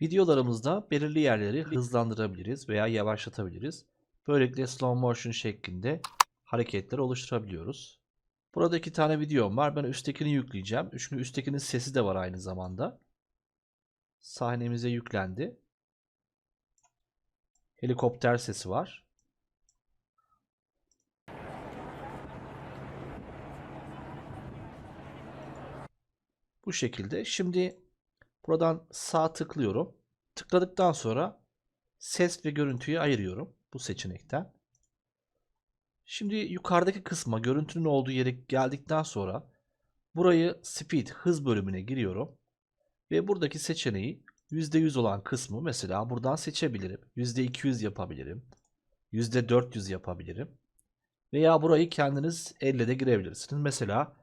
Videolarımızda belirli yerleri hızlandırabiliriz veya yavaşlatabiliriz. Böylelikle slow motion şeklinde hareketler oluşturabiliyoruz. Burada iki tane videom var. Ben üsttekini yükleyeceğim. Çünkü üsttekinin sesi de var aynı zamanda. Sahnemize yüklendi. Helikopter sesi var. Bu şekilde. Şimdi buradan sağ tıklıyorum. Tıkladıktan sonra ses ve görüntüyü ayırıyorum bu seçenekten. Şimdi yukarıdaki kısma görüntünün olduğu yere geldikten sonra burayı speed hız bölümüne giriyorum. Ve buradaki seçeneği %100 olan kısmı mesela buradan seçebilirim. %200 yapabilirim. %400 yapabilirim. Veya burayı kendiniz elle de girebilirsiniz. Mesela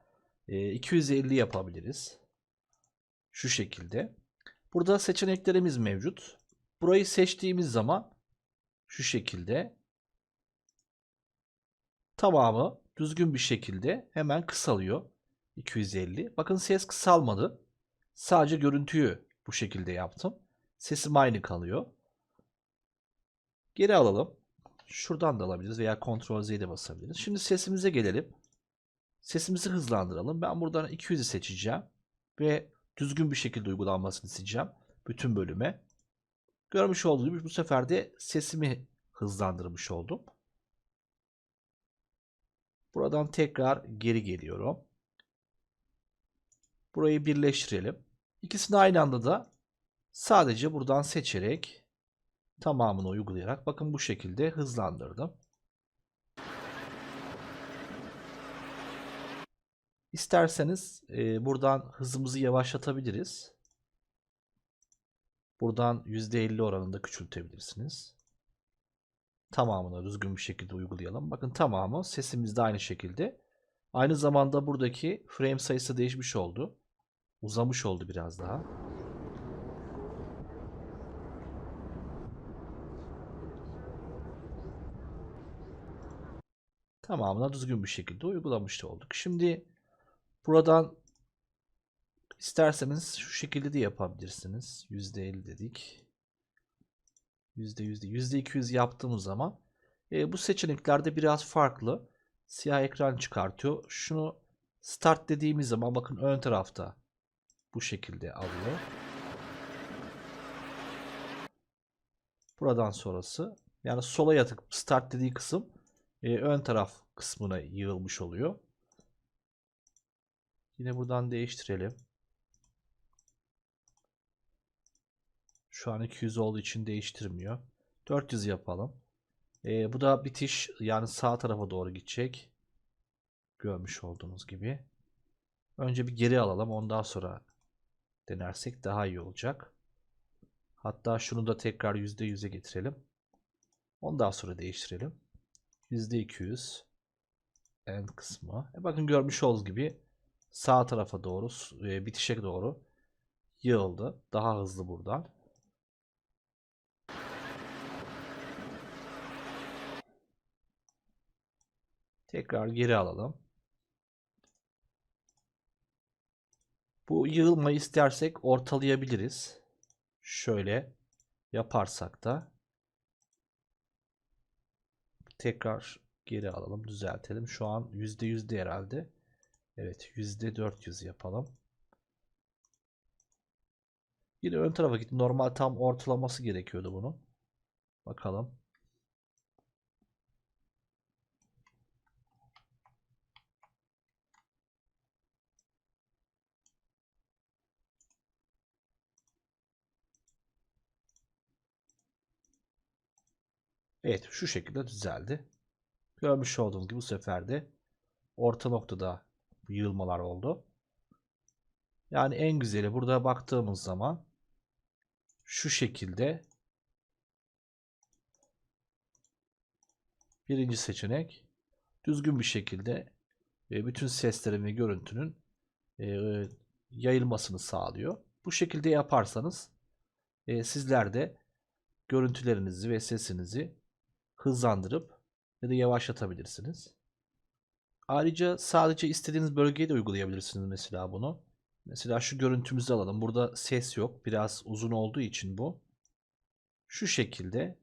e, 250 yapabiliriz. Şu şekilde. Burada seçeneklerimiz mevcut. Burayı seçtiğimiz zaman şu şekilde tamamı düzgün bir şekilde hemen kısalıyor. 250. Bakın ses kısalmadı. Sadece görüntüyü bu şekilde yaptım. Sesim aynı kalıyor. Geri alalım. Şuradan da alabiliriz veya Ctrl Z'ye basabiliriz. Şimdi sesimize gelelim. Sesimizi hızlandıralım. Ben buradan 200'ü seçeceğim. Ve düzgün bir şekilde uygulanmasını isteyeceğim. Bütün bölüme. Görmüş olduğunuz gibi bu sefer de sesimi hızlandırmış oldum. Buradan tekrar geri geliyorum. Burayı birleştirelim. İkisini aynı anda da sadece buradan seçerek tamamını uygulayarak bakın bu şekilde hızlandırdım. İsterseniz e, buradan hızımızı yavaşlatabiliriz. Buradan %50 oranında küçültebilirsiniz. Tamamını düzgün bir şekilde uygulayalım. Bakın tamamı sesimiz de aynı şekilde. Aynı zamanda buradaki frame sayısı değişmiş oldu. Uzamış oldu biraz daha. Tamamına düzgün bir şekilde uygulamış olduk. Şimdi buradan isterseniz şu şekilde de yapabilirsiniz. %50 dedik. %100 %200 yaptığımız zaman e, bu seçeneklerde biraz farklı. Siyah ekran çıkartıyor. Şunu start dediğimiz zaman bakın ön tarafta bu şekilde alıyor. Buradan sonrası yani sola yatık start dediği kısım e, ön taraf kısmına yığılmış oluyor. Yine buradan değiştirelim. Şu an 200 olduğu için değiştirmiyor. 400 yapalım. E, bu da bitiş yani sağ tarafa doğru gidecek. Görmüş olduğunuz gibi. Önce bir geri alalım. Ondan sonra denersek daha iyi olacak. Hatta şunu da tekrar %100'e getirelim. Ondan sonra değiştirelim. %200 end kısmı. E bakın görmüş olduğunuz gibi sağ tarafa doğru e, bitişe doğru yığıldı. Daha hızlı buradan. Tekrar geri alalım. Bu yığılmayı istersek ortalayabiliriz. Şöyle yaparsak da tekrar geri alalım, düzeltelim. Şu an %100'de herhalde. Evet, %400 yapalım. Yine ön tarafa gitti. Normal tam ortalaması gerekiyordu bunun. Bakalım. Evet şu şekilde düzeldi. Görmüş olduğunuz gibi bu sefer de orta noktada yığılmalar oldu. Yani en güzeli burada baktığımız zaman şu şekilde birinci seçenek düzgün bir şekilde e, bütün seslerin ve görüntünün e, yayılmasını sağlıyor. Bu şekilde yaparsanız e, sizler de görüntülerinizi ve sesinizi hızlandırıp ya da yavaşlatabilirsiniz. Ayrıca sadece istediğiniz bölgeye de uygulayabilirsiniz mesela bunu. Mesela şu görüntümüzü alalım. Burada ses yok. Biraz uzun olduğu için bu. Şu şekilde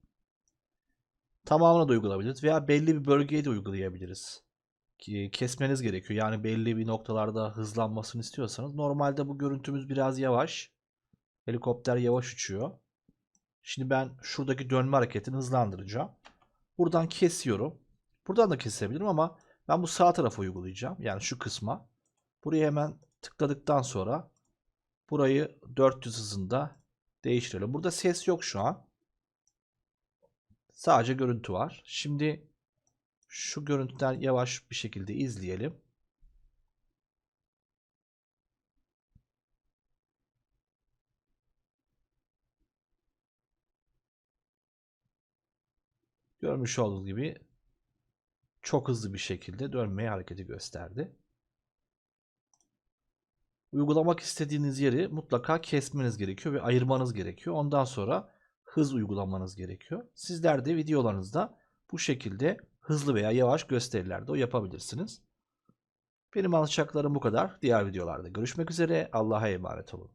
tamamına da uygulayabiliriz veya belli bir bölgeye de uygulayabiliriz. Kesmeniz gerekiyor. Yani belli bir noktalarda hızlanmasını istiyorsanız. Normalde bu görüntümüz biraz yavaş. Helikopter yavaş uçuyor. Şimdi ben şuradaki dönme hareketini hızlandıracağım. Buradan kesiyorum. Buradan da kesebilirim ama ben bu sağ tarafa uygulayacağım. Yani şu kısma. Buraya hemen tıkladıktan sonra burayı 400 hızında değiştirelim. Burada ses yok şu an. Sadece görüntü var. Şimdi şu görüntüden yavaş bir şekilde izleyelim. Görmüş olduğunuz gibi çok hızlı bir şekilde dönmeye hareketi gösterdi. Uygulamak istediğiniz yeri mutlaka kesmeniz gerekiyor ve ayırmanız gerekiyor. Ondan sonra hız uygulamanız gerekiyor. Sizler de videolarınızda bu şekilde hızlı veya yavaş gösterilerde o yapabilirsiniz. Benim anlatacaklarım bu kadar. Diğer videolarda görüşmek üzere. Allah'a emanet olun.